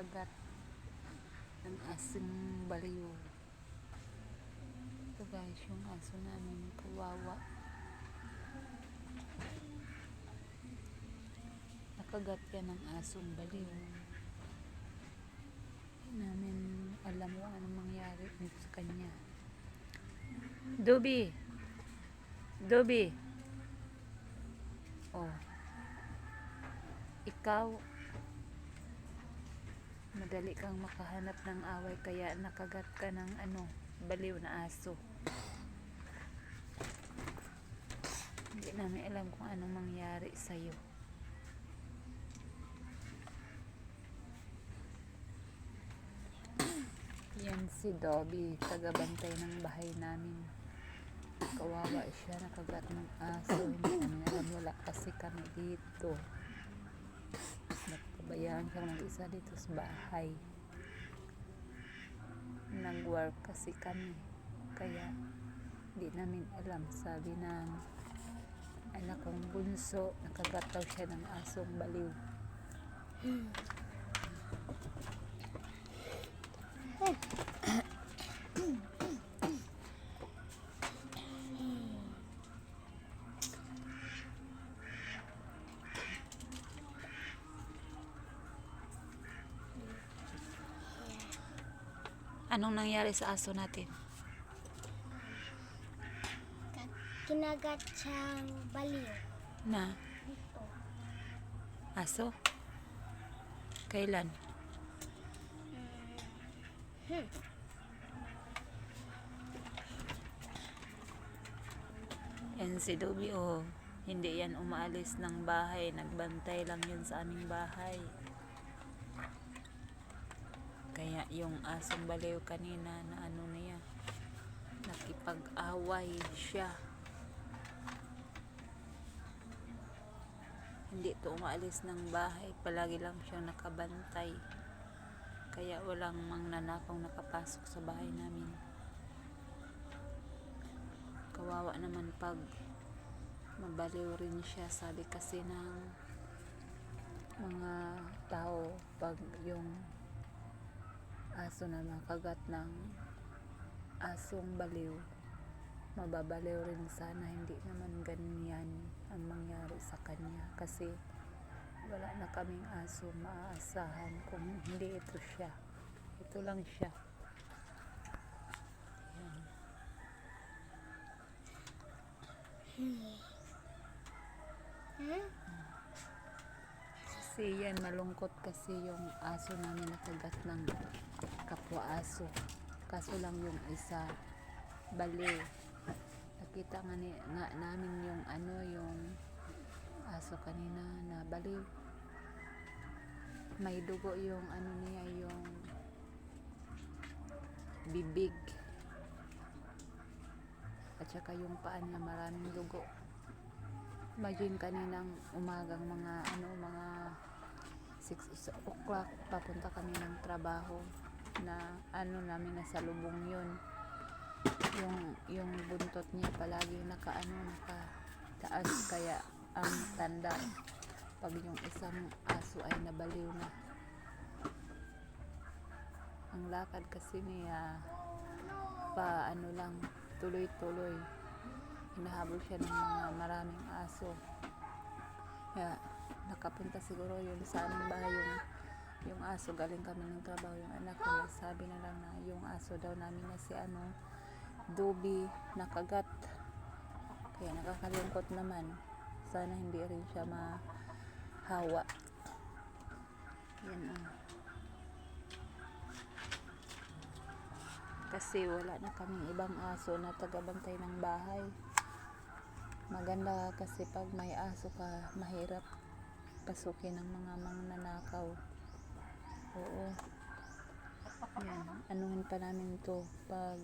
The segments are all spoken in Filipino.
nakagat ng asing baliw. Ito guys, yung aso namin, kawawa. Nakagat yan ng asong baliw. Hindi namin alam kung anong mangyari sa kanya. Dobby! Dobby! Oh. Ikaw, madali kang makahanap ng away kaya nakagat ka ng ano, baliw na aso. Hindi namin alam kung anong mangyari sa'yo. Yan si Dobby, tagabantay ng bahay namin. Kawawa siya, nakagat ng aso. Hindi namin alam, wala kasi kami dito. Nagpabayaan siya mag-isa dito sa bahay. Nag-work kasi kami. Kaya, di namin alam. Sabi ng anak kong bunso, nakagat daw siya ng asong baliw. Anong nangyari sa aso natin? Kinagat siyang baliw. Na Ito. aso? Kailan? Hmm. Yan si Dobby oh. Hindi yan umaalis ng bahay. Nagbantay lang yun sa aming bahay. Kaya yung asong baliw kanina na ano na yan. Nakipag-away siya. Hindi to umaalis ng bahay. Palagi lang siyang nakabantay. Kaya walang mangnanakaw nakapasok sa bahay namin. Kawawa naman pag mabaliw rin siya. Sabi kasi ng mga tao pag yung aso na makagat ng asong baliw mababaliw rin sana hindi naman ganyan ang mangyari sa kanya kasi wala na kaming aso maaasahan kung hindi ito siya ito lang siya Yan. Hmm? Kasi yan malungkot kasi yung aso namin nakagat ng kapwa aso kaso lang yung isa baliw nakita nga, ni, nga namin yung ano yung aso kanina na baliw may dugo yung ano niya yung bibig. At saka yung paa niya maraming dugo. Imagine kaninang umagang mga ano mga 6 o'clock papunta kami ng trabaho na ano namin nasa lubong yun. Yung yung buntot niya palagi naka ano naka taas kaya ang tanda pag yung isang aso ay nabaliw na. Ang lakad kasi niya pa ano lang tuloy-tuloy. Hinahabol siya ng mga maraming aso. Kaya nakapunta siguro yun sa aming bahay yung, yung aso galing kami ng trabaho yung anak ko sabi na lang na yung aso daw namin na si ano Dobby nakagat. Kaya nakakalungkot naman. Sana hindi rin siya mahawa. Yan oh. kasi wala na kaming ibang aso na tagabantay ng bahay. Maganda kasi pag may aso ka mahirap pasukin ng mga mangnanakaw oo. Yan. Anuhin pa namin to pag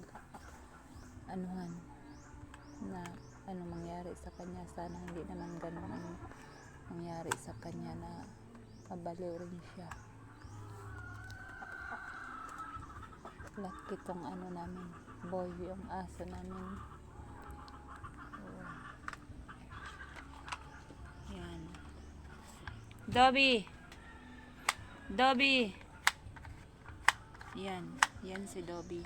anuhan na ano mangyari sa kanya. Sana hindi naman ganun ang mangyari sa kanya na kabaliw rin siya. Laki tong ano namin boy yung aso namin Dobby. Dobby. Yan. Yan si Dobby.